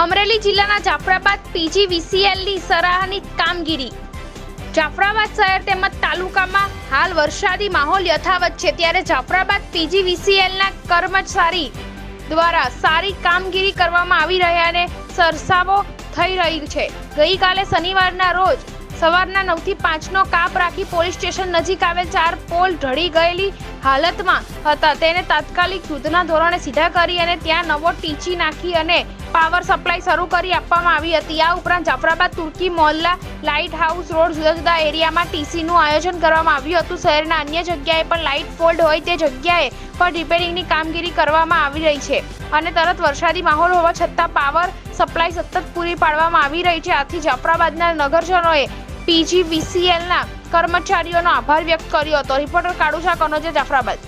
અમરેલી જિલ્લાના જાફરાબાદ પીજીવીસીએલની સરાહની કામગીરી. જાફરાબાદ શહેર તેમજ તાલુકામાં હાલ વરસાદી માહોલ યથાવત છે. ત્યારે જાફરાબાદ પીજીવીસીએલના કર્મચારી દ્વારા સારી કામગીરી કરવામાં આવી રહ્યાને સરસાવો થઈ રહી છે. ગઈકાલે શનિવારના રોજ સવારના નવથી પાંચનો કાપ રાખી પોલીસ સ્ટેશન નજીક આવેલ ચાર પોલ ઢળી ગયેલી હાલતમાં હતા. તેને તાત્કાલિક યુદ્ધના ધોરણે સીધા કરી અને ત્યાં નવો ટીચી નાખી અને પાવર સપ્લાય શરૂ કરી આપવામાં આવી હતી. આ ઉપરાંત Jafrabad Turki Mohalla lighthouse road જુદા જુદા એરિયામાં ટીસીનું આયોજન કરવામાં આવ્યું હતું. શહેરના અન્ય જગ્યાએ પણ લાઇટ ફોલ્ડ હોય તે જગ્યાએ પણ રિપેરિંગની કામગીરી કરવામાં આવી રહી છે અને તરત વરસાદી માહોલ હોવા છતાં પાવર સપ્લાય સતત પૂરી પાડવામાં આવી રહી છે. આથી જાફરાબાદના નગરજનોએ પીજીવીસીએલના કર્મચારીઓનો આભાર વ્યક્ત કર્યો હતો. રિપોર્ટર કાળુશા કનોજે જાફરાબાદ.